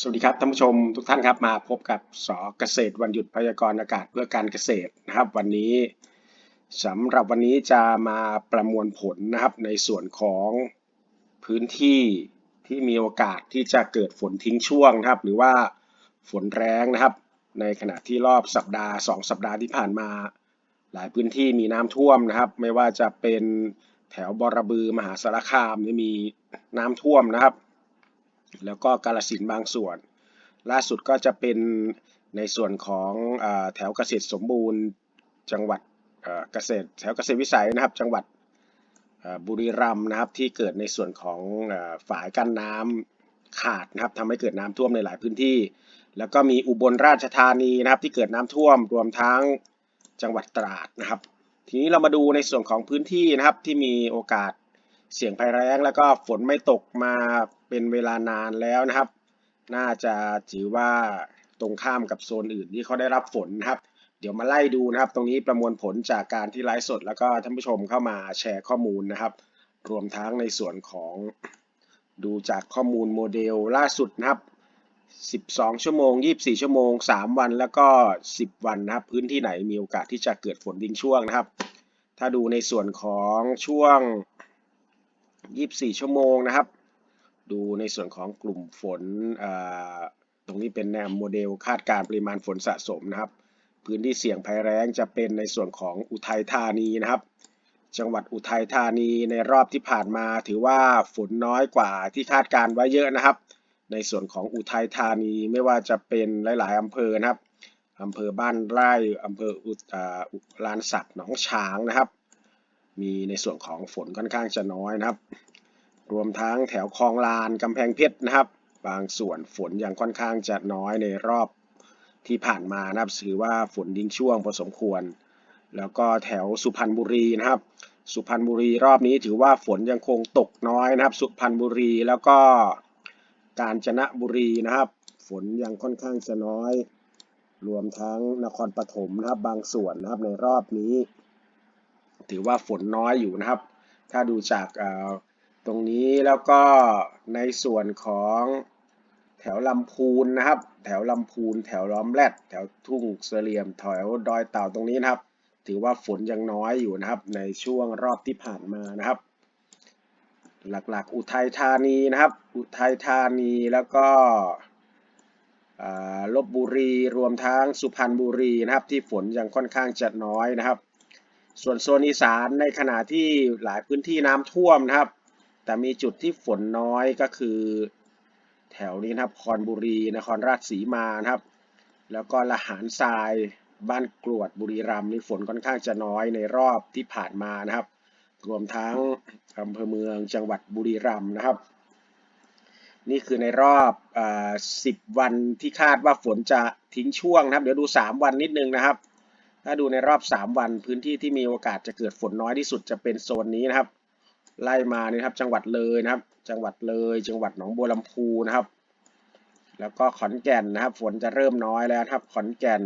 สวัสดีครับท่านผู้ชมทุกท่านครับมาพบกับสเกษตรวันหยุดพยากรณ์อากาศเพื่อการเกษตรนะครับ วันนี้สำหรับวันนี้จะมาประมวลผลนะครับในส่วนของพื้นที่ที่มีโอกาสที่จะเกิดฝนทิ้งช่วงนะครับ หรือว่าฝนแรงนะครับ ในขณะที่รอบสัปดาห์ 2 สัปดาห์ที่ผ่านมา หลายพื้นที่มีน้ำท่วมนะครับ ไม่ว่าจะเป็นแถวบอระบือมหาสารคามนี่มีน้ำท่วมนะครับ แล้วก็กาลสินบางส่วน ล่าสุดก็จะเป็นในส่วนของอแถวเกษตรสมบูรณ์จังหวัดเกษตรแถวเกษตรวิสัยนะครับ จังหวัดบุรีรัมย์นะครับที่เกิดในส่วนของอฝายกั้นน้ำขาดนะครับทำให้เกิดน้ำท่วมในหลายพื้นที่ แล้วก็มีอุบลราชธานีนะครับ ที่เกิดน้ำท่วมรวมทั้งจังหวัดตราดนะครับ ทีนี้เรามาดูในส่วนของพื้นที่นะครับที่มีโอกาส เสี่ยงภัยแล้งแล้วก็ฝนไม่ตกมาเป็นเวลานานแล้วนะครับ น่าจะถือว่าตรงข้ามกับโซนอื่นที่เขาได้รับฝนนะครับ เดี๋ยวมาไล่ดูนะครับ ตรงนี้ประมวลผลจากการที่ไลฟ์สด แล้วก็ท่านผู้ชมเข้ามาแชร์ข้อมูลนะครับ รวมทั้งในส่วนของดูจากข้อมูลโมเดลล่าสุดนะครับ 12 ชั่วโมง 24 ชั่วโมง 3 วันแล้วก็ 10 วันนะครับ พื้นที่ไหนมีโอกาสที่จะเกิดฝนดิ้งช่วงนะครับ ถ้าดูในส่วนของช่วง 24 ชั่วโมงนะครับ ดูในส่วนของกลุ่มฝนอ่าตรงนี้เป็นแนวโมเดลคาดการปริมาณฝนสะสมนะครับ พื้นที่เสี่ยงภัยแล้งจะเป็นในส่วนของอุทัยธานีนะครับ จังหวัดอุทัยธานีในรอบที่ผ่านมาถือว่าฝนน้อยกว่าที่คาดการไว้เยอะนะครับ ในส่วนของอุทัยธานีไม่ว่าจะเป็นหลาย ๆอำเภอนะครับอำเภอบ้านไร่อำเภออุอ่าลานสักหนองฉางนะครับ มีในส่วนของฝนค่อนข้างจะน้อยนะครับ รวมทั้งแถวคลองลานกำแพงเพชรนะครับ บางส่วนฝนยังค่อนข้างจะน้อยในรอบที่ผ่านมานะครับถือว่าฝนดิ้งช่วงพอสมควร แล้วก็แถวสุพรรณบุรีนะครับ สุพรรณบุรีรอบนี้ถือว่าฝนยังคงตกน้อยนะครับ สุพรรณบุรีแล้วก็กาญจนบุรีนะครับ ฝนยังค่อนข้างจะน้อย รวมทั้งนครปฐมนะครับบางส่วนนะครับในรอบนี้ ถือว่าฝนน้อยอยู่นะครับ ถ้าดูจากตรงนี้แล้วก็ในส่วนของแถวลำพูนนะครับ แถวลำพูน แถวล้อมแรดแถวทุ่งเสลี่ยมแถวดอยเต่าตรงนี้นะครับ ถือว่าฝนยังน้อยอยู่นะครับ ในช่วงรอบที่ผ่านมานะครับ หลักๆ อุทัยธานีนะครับ อุทัยธานีแล้วก็ลบบุรีรวมทั้งสุพรรณบุรีนะครับ ที่ฝนยังค่อนข้างจะน้อยนะครับ ส่วนโซนอีสานในขณะที่หลายพื้นที่น้ำท่วมนะครับ แต่มีจุดที่ฝนน้อยก็คือ แถวนี้นะครับ คอนบุรี นครราชสีมานะครับ แล้วก็ละหารทราย บ้านกรวดบุรีรัมย์นี่ฝนค่อนข้างจะน้อยในรอบที่ผ่านมานะครับ รวมทั้งอำเภอเมืองจังหวัดบุรีรัมย์นะครับ นี่คือในรอบอา10 วันที่คาดว่าฝนจะทิ้งช่วงนะครับ เดี๋ยวดู 3 วันนิดนึงนะครับ ถ้าดูในรอบ 3 วันพื้นที่ที่มีโอกาสจะเกิดฝนน้อยที่สุดจะเป็นโซนนี้นะครับ ไล่มานี่ครับจังหวัดเลยนะครับ จังหวัดเลย จังหวัดหนองบัวลำพูนะครับ แล้วก็ขอนแก่นนะครับ ฝนจะเริ่มน้อยแล้วครับ ขอนแก่น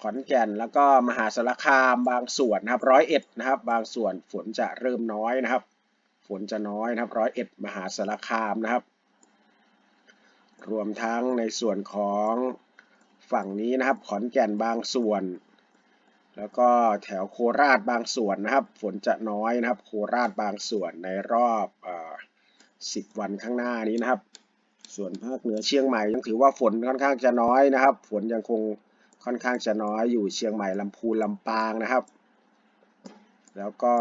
ขอนแก่นแล้วก็มหาสารคามบางส่วนนะครับร้อยเอ็ดนะครับ บางส่วนฝนจะเริ่มน้อยนะครับ ฝนจะน้อยนะครับร้อยเอ็ดมหาสารคามนะครับ รวมทั้งในส่วนของฝั่งนี้นะครับ ขอนแก่นบางส่วน แล้วก็แถวโคราชบางส่วนนะครับ ฝนจะน้อยนะครับ โคราชบางส่วนในรอบอ10วันข้างหน้านี้นะครับ ส่วนภาคเหนือเชียงใหม่ยังถือว่าฝนค่อนข้างจะน้อยนะครับ ฝนยังคงค่อนข้างจะน้อยอยู่เชียงใหม่ลำพูนลำปางนะครับ แล้วก็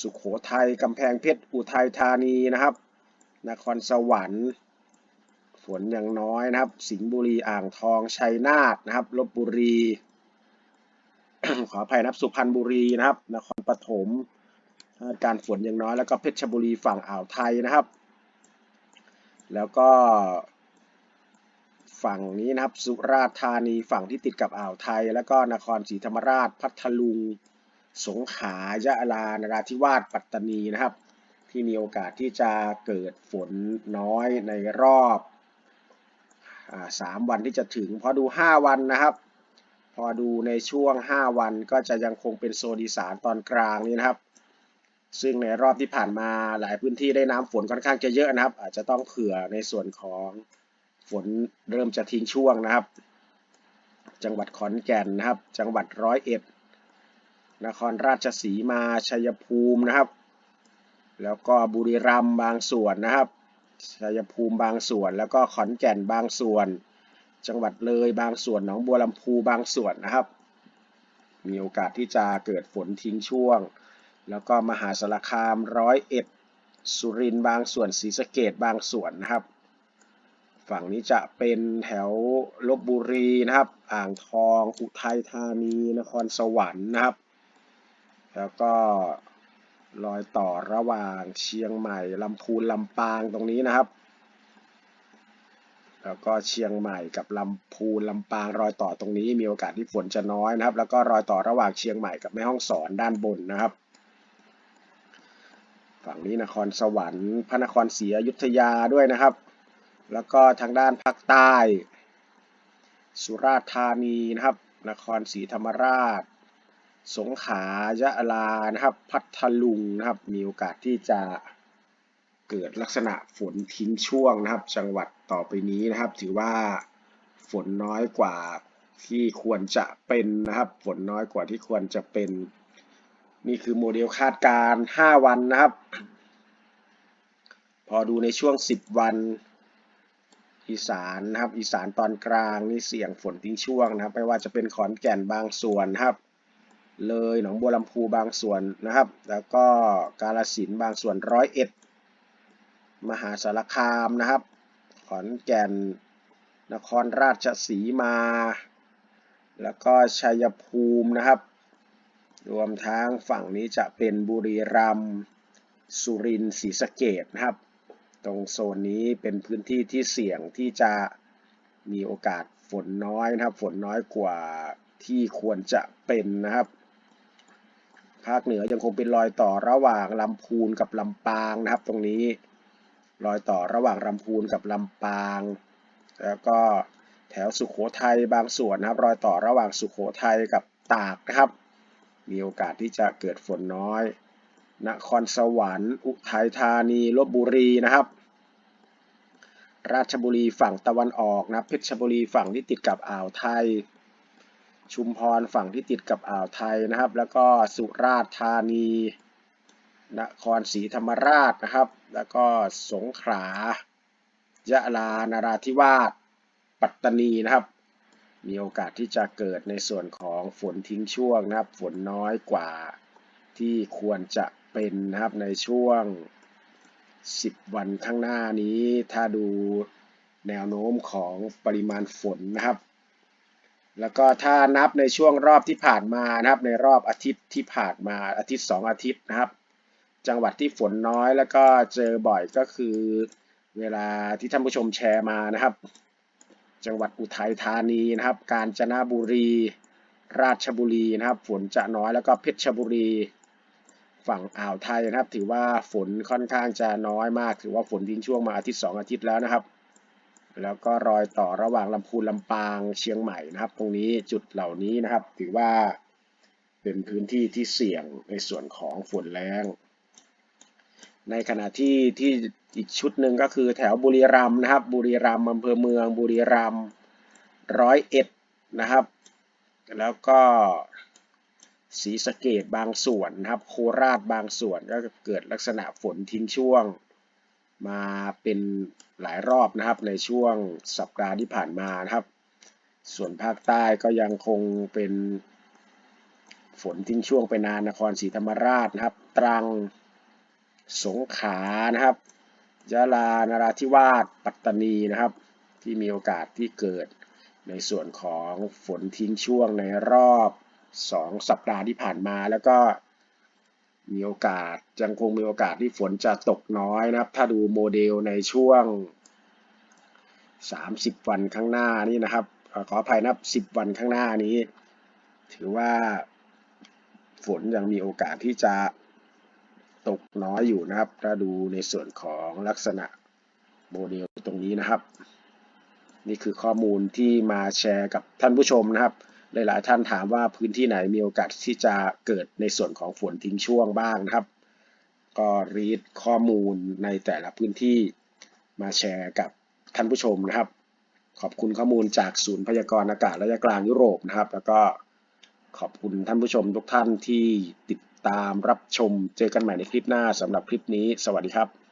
สุขโขทัยกำแพงเพชรอุทัยธานีนะครับ นครสวรรค์ ฝนยังน้อยนะครับ สิงห์บุรีอ่างทองชัยนาทนะครับลบบุรี ขออภัยนะครับสุพรรณบุรีนะครับ นครปฐมการฝนยังน้อยแล้วก็เพชรบุรีฝั่งอ่าวไทยนะครับ แล้วก็ ฝั่งนี้นะครับ สุราษฎร์ธานีฝั่งที่ติดกับอ่าวไทย แล้วก็นครศรีธรรมราช พัทลุง สงขลายะลานราธิวาสปัตตานีนะครับ ที่มีโอกาสที่จะเกิดฝนน้อยในรอบอาสามวันที่จะถึงพอดู 5 วันนะครับ อดูในช่วง 5 วันก็จะยังคงเป็นโซนอีสานตอนกลางนี้นะครับ ซึ่งในรอบที่ผ่านมาหลายพื้นที่ได้น้ำฝนค่อนข้างจะเยอะนะครับ อาจจะต้องเผื่อในส่วนของฝนเริ่มจะทิ้งช่วงนะครับ จังหวัดขอนแก่นนะครับ จังหวัดร้อยเอ็ด นครราชสีมาชัยภูมินะครับ แล้วก็บุรีรัมย์บางส่วนนะครับชัยภูมิบางส่วน แล้วก็ขอนแก่นบางส่วน จังหวัดเลยบางส่วนหนองบัวลำพูบางส่วนนะครับ มีโอกาสที่จะเกิดฝนทิ้งช่วง แล้วก็มหาสารคามร้อยเอ็ดสุรินทร์บางส่วนศรีสะเกดบางส่วนนะครับ ฝั่งนี้จะเป็นแถวลบบุรีนะครับ อ่างทอง อุทัยธานี นครสวรรค์นะครับ แล้วก็รอยต่อระหว่างเชียงใหม่ลำพูนลำปางตรงนี้นะครับ แล้วก็เชียงใหม่กับลำพูนลำปางรอยต่อตรงนี้ มีโอกาสที่ฝนจะน้อยนะครับ แล้วก็รอยต่อระหว่างเชียงใหม่กับแม่ฮ่องสอนด้านบนนะครับ ฝั่งนี้นครสวรรค์ พระนครศรีอยุธยาด้วยนะครับ แล้วก็ทางด้านภาคใต้ สุราษฎร์ธานีนะครับ นครศรีธรรมราช สงขลายะลานะครับ พัทลุงนะครับ มีโอกาสที่จะ เกิดลักษณะฝนทิ้งช่วงนะครับ จังหวัดต่อไปนี้นะครับ ถือว่าฝนน้อยกว่าที่ควรจะเป็นนะครับ ฝนน้อยกว่าที่ควรจะเป็น นี่คือโมเดลคาดการณ์5วันนะครับ พอดูในช่วง 10 วัน อีสานนะครับ อีสานตอนกลางนี่เสี่ยงฝนทิ้งช่วงนะครับ ไม่ว่าจะเป็นขอนแก่นบางส่วนนะครับ เลยหนองบัวลำพูบางส่วนนะครับ แล้วก็กาฬสินบางส่วนร้อยเอ็ด มหาสารคามนะครับ ขอนแก่น นครราชสีมา แล้วก็ชัยภูมินะครับ รวมทั้งฝั่งนี้จะเป็นบุรีรัมย์สุรินทร์ศรีสะเกดนะครับ ตรงโซนนี้เป็นพื้นที่ที่เสี่ยงที่จะมีโอกาสฝนน้อยนะครับ ฝนน้อยกว่าที่ควรจะเป็นนะครับ ภาคเหนือยังคงเป็นรอยต่อระหว่างลำพูนกับลำปางนะครับตรงนี้ รอยต่อระหว่างลำพูนกับลำปาง แล้วก็แถวสุขโขทัยบางส่วนนะครับ รอยต่อระหว่างสุขโขทัยกับตากนะครับ มีโอกาสที่จะเกิดฝนน้อย นครสวรรค์ อุทัยธานีลบบุรีนะครับ ราชบุรีฝั่งตะวันออกนะเพชรบุรีฝั่งที่ติดกับอ่าวไทย ชุมพรฝั่งที่ติดกับอ่าวไทยนะครับ แล้วก็สุราษฎร์ธานี นครศรีธรรมราชนะครับ แล้วก็สงขลายะลานราธิวาส ปัตตานีนะครับ มีโอกาสที่จะเกิดในส่วนของฝนทิ้งช่วงนะครับ ฝนน้อยกว่าที่ควรจะเป็นนะครับในช่วง 10 วันข้างหน้านี้ ถ้าดูแนวโน้มของปริมาณฝนนะครับ แล้วก็ถ้านับในช่วงรอบที่ผ่านมานะครับ ในรอบอาทิตย์ที่ผ่านมาอาทิตย์ 2 อาทิตย์นะครับ จังหวัดที่ฝนน้อยแล้วก็เจอบ่อยก็คือเวลาที่ท่านผู้ชมแชร์มานะครับ จังหวัดอุทัยธานีนะครับ กาญจนบุรี ราชบุรีนะครับ ฝนจะน้อยแล้วก็เพชรบุรี ฝั่งอ่าวไทยนะครับ ถือว่าฝนค่อนข้างจะน้อยมาก ถือว่าฝนทิ้งช่วงมาอาทิตย์ 2 อาทิตย์แล้วนะครับ แล้วก็รอยต่อระหว่างลำพูนลำปางเชียงใหม่นะครับ ตรงนี้จุดเหล่านี้นะครับ ถือว่าเป็นพื้นที่ที่เสี่ยงในส่วนของฝนแรง ในขณะที่ที่อีกชุดหนึ่งก็คือแถวบุรีรัมย์นะครับ บุรีรัมย์อำเภอเมืองบุรีรัมย์ร้อยเอ็ดนะครับ แล้วก็ศรีสะเกดบางส่วนนะครับ โคราชบางส่วนก็เกิดลักษณะฝนทิ้งช่วง มาเป็นหลายรอบนะครับในช่วงสัปดาห์ที่ผ่านมานะครับ ส่วนภาคใต้ก็ยังคงเป็นฝนทิ้งช่วงไปนานนครศรีธรรมราชนะครับ ตรัง สงขลานะครับยะลานราธิวาสปัตตานีนะครับ ที่มีโอกาสที่เกิดในส่วนของฝนทิ้งช่วงในรอบ 2 สัปดาห์ที่ผ่านมา แล้วก็มีโอกาสยังคงมีโอกาสที่ฝนจะตกน้อยนะครับ ถ้าดูโมเดลในช่วง 30 วันข้างหน้านี้นะครับขออภัยนับ 10 วันข้างหน้านี้ ถือว่าฝนยังมีโอกาสที่จะ ตกน้อยอยู่นะครับ ถ้าดูในส่วนของลักษณะโมเดลตรงนี้นะครับ นี่คือข้อมูลที่มาแชร์กับท่านผู้ชมนะครับ หลายๆท่านถามว่าพื้นที่ไหนมีโอกาสที่จะเกิดในส่วนของฝนทิ้งช่วงบ้างนะครับ ก็รีดข้อมูลในแต่ละพื้นที่มาแชร์กับท่านผู้ชมนะครับ ขอบคุณข้อมูลจากศูนย์พยากรณ์อากาศระยะกลางยุโรปนะครับ แล้วก็ขอบคุณท่านผู้ชมทุกท่านที่ติด ตามรับชม เจอกันใหม่ในคลิปหน้าสำหรับคลิปนี้ สวัสดีครับ